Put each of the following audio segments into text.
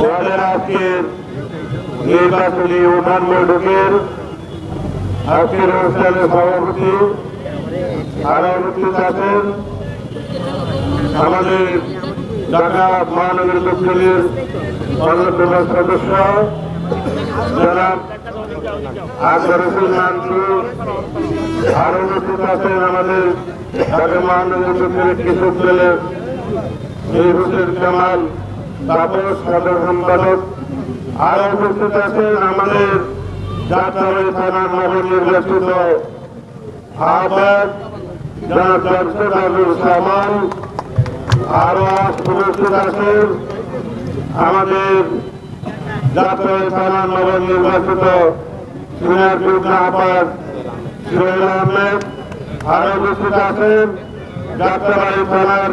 ওয়ার্ডের আজকের নির্বাচনী উঠান বৈঠকের আমাদের মহানগর দক্ষিণের অন্যতম সদস্য জনাব আকবর হোসেন মানসু আরও উপস্থিত আছেন আমাদের ঢাকা মহানগর দক্ষিণের কৃষক দলের হোসেন কামাল তাপস সাধারণ সম্পাদক আরও উপস্থিত আছেন আমাদের যাত্রাবাড়ি থানার নবনির্বাচিত আহ্বায়ক জনাব জমশেদ আব্দুল সামান আরও উপস্থিত আছেন আমাদের যাত্রাবাড়ি থানার নবনির্বাচিত সিনিয়র যুগ্ম আহ্বায়ক সোহেল আহমেদ আরও উপস্থিত আছেন যাত্রাবাড়ি থানার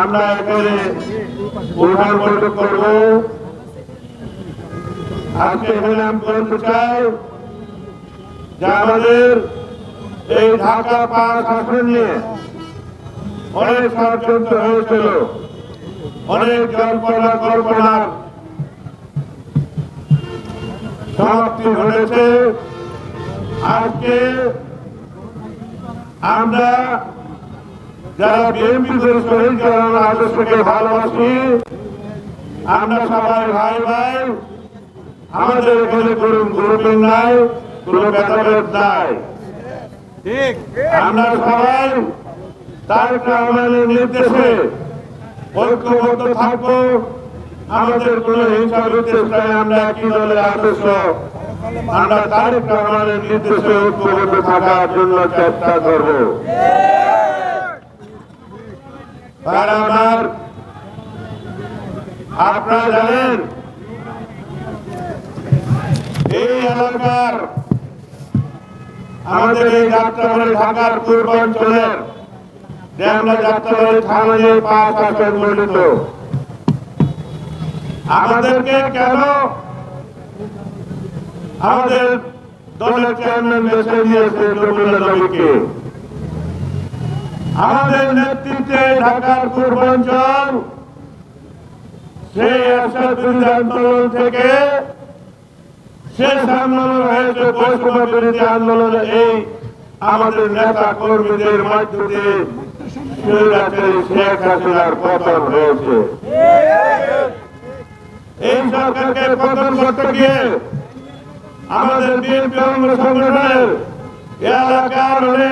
আমরা এখানে উঠান বৈঠক করব। আজকে এখানে আমি বলতে চাই যে আমাদের এই ঢাকা পাঁচ আসন নিয়ে অনেক ষড়যন্ত্র হয়েছিল, অনেক জল্পনা কল্পনার সমাপ্তি ঘটেছে। আজকে আমরা যারা বিএনপি করে শহীদ জানানো আদর্শকে ভালোবাসি আমরা সবাই ভাই ভাই আমাদের এখানে কোনো গ্রুপিং নাই কোনো ভেদাভেদ নাই। আমরা সবাই তারেক রহমানের নির্দেশে ঐক্যবদ্ধ থাকব। আমাদের কোন হিংসার উদ্দেশ্যে আমরা একই দলের আদর্শ। আমরা তারেক রহমানের নির্দেশে ঐক্যবদ্ধ থাকার জন্য চেষ্টা করব। আপনারা জানেন, এই এলাকার, আমাদের এই ঢাকার পূর্বাঞ্চলের আমাদেরকে কেন আমাদের দলের চেয়ারম্যান বেছে নিয়েছে আমাদের নেতৃত্বে ঢাকার পূর্বাঞ্চল, সেই আশাদ আন্দোলন থেকে শেষ আন্দোলন হয়েছে বৈষম্য বিরোধী আন্দোলনে। এই আমাদের নেতা কর্মীদের মধ্য দিয়ে শেখ হাসিনার আমাদের অঙ্গ সংগঠনের এলাকার অনেক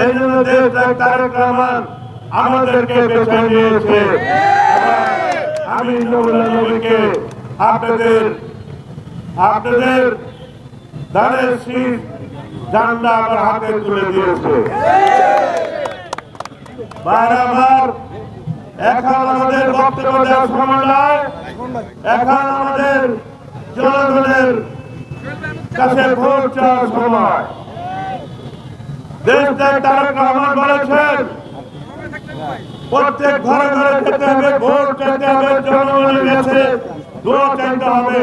এই জন্য দেশ তারেক রহমান আমাদেরকে বেছে নিয়েছে। আমি নবুল্লাহ নবীকে আপনাদের আপনাদের ধানের শীত জানলা আমার হাতে তুলে দিয়েছে। বারবার এখন আমাদের বক্তব্য দেওয়ার সময় নয় এখন আমাদের জনগণের কাছে ভোট চাওয়ার সময়। দেশ প্রত্যেক ঘরে ঘরে যেতে হবে, ভোট চাইতে হবে, জনগণের কাছে চাইতে হবে।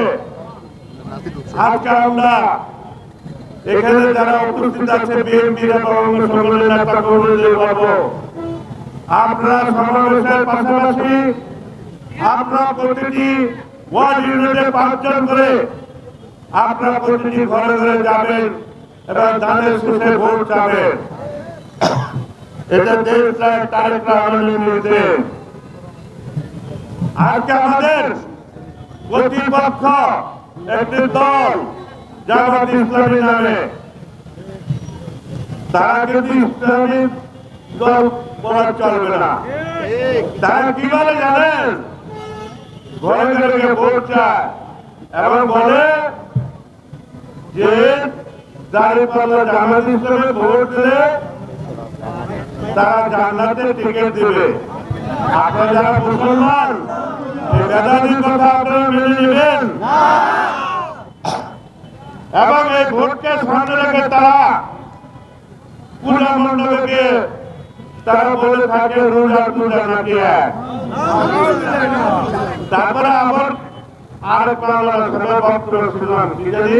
আজকে আমরা এখানে যারা উপস্থিত আছে এবং আপনারা সমাবেশের পাশাপাশি আপনারা প্রতিটি ওয়ার্ড ইউনিটে পাঁচজন করে আপনারা প্রতিটি ঘরে ঘরে যাবেন। এবং ধানের শেষে ভোট চাবেন এটা দেশ তারেক রহমানের নির্দেশ আজকে আমাদের কর্তৃপক্ষ একটি দল জামাত ইসলামী নামে। তারা কিন্তু ইসলামী দল বলা চলবে না। তারা বলে জানেন? ঘরে ঘরে ভোট চায় এবং বলে যে দাঁড়িপাল্লা জামাত ইসলামে ভোট দিলে তারা জান্নাতে টিকিট দেবে। আপনারা যারা মুসলমান এই বেদানির কথা আপনারা মেনে নেবেন। এবং এই ভোটকে সামনে রেখে তারা পূজা মণ্ডপকে তারা বলে থাকে রোজা পূজা নাকি তারপরে আবার আর বাংলা বক্তব্য শুনলাম কি জানি?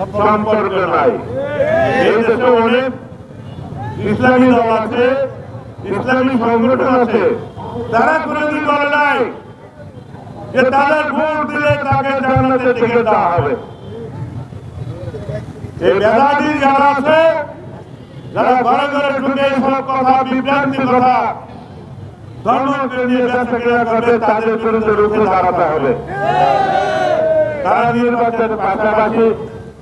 সম্পর্ক নাই এই দেশে অনেক ইসলামী দল আছে, ইসলামী সংগঠন আছে, তারা কোনদিন বলে নাই যে তাদের ভোট দিলে তাকে জান্নাতে টিকিট দেওয়া হবে। হবে। তারা নির্বাচনের পাশাপাশি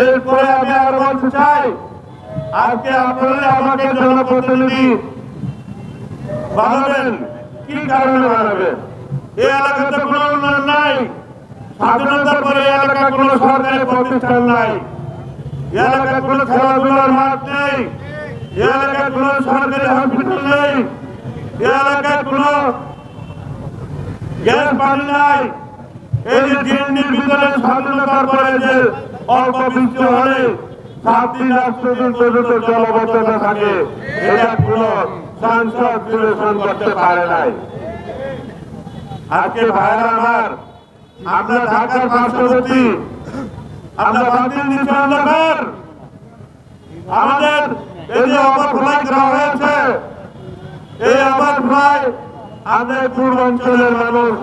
এরপরে আমি আর বলতে চাই, আজকে আপনারা আমাকে জনপ্রতিনিধি বানাবেন, কি কারণে বানাবেন এই এলাকাতে কোনো উন্নয়ন নাই, স্বাধীনতার পরে এলাকায় কোনো সরকারি প্রতিষ্ঠান নাই। এলাকায় কোনো খেলাধুলার মাঠ নেই এলাকায় কোনো সরকারি হসপিটাল নেই এলাকায় কোনো গ্যাস পানি নাই। এই যে ভিতরে স্বাধীনতার পরে যে অল্প বৃষ্টি হলে সাত দিন আট দিন পর্যন্ত জলবদ্ধতা থাকে, এটা সাংসদ করতে পারে নাই। আজকে ভাইরা আমার, আমরা ঢাকার পার্শ্ববর্তী, আমরা বাতিল নিচে অন্ধকার। আমাদের এই যে অমর ফ্লাই করা হয়েছে, এই অমর ফ্লাই আমাদের পূর্বাঞ্চলের মানুষ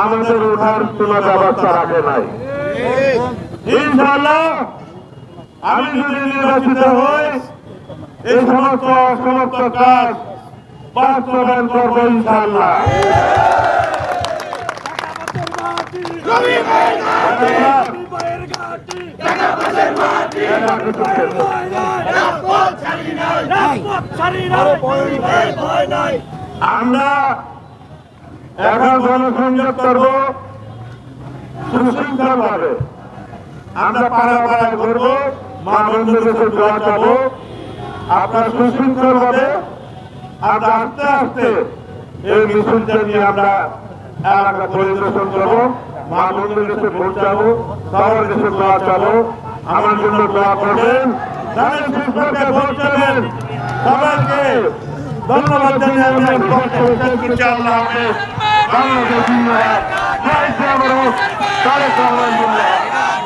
আমাদের উঠার কোনো ব্যবস্থা রাখে নাই। আমি যদি নির্বাচিত হই এই সমস্ত সমস্ত কাজ বাস্তবায়ন করব ইনশাআল্লাহ। আমরা এখন গণসংযোগ করব সুশৃঙ্খল ভাবে আমরা পাড়া পাড়ায় ঘুরবো, মা বন্ধুদের দোয়া চাবো। আপনার সুশৃঙ্খল ভাবে আমরা আস্তে আস্তে এই মিশনটা নিয়ে আমরা পরিদর্শন করব। মা বন্ধুদের কাছে ভোট চাবো, সবার কাছে দোয়া চাবো। আমার জন্য দোয়া করবেন। সবাইকে ধন্যবাদ জানিয়ে আমি আমার বক্তব্য শেষ করছি। আল্লাহ হাফেজ বাংলাদেশ জিন্দাবাদ তারেক রহমান জিন্দাবাদ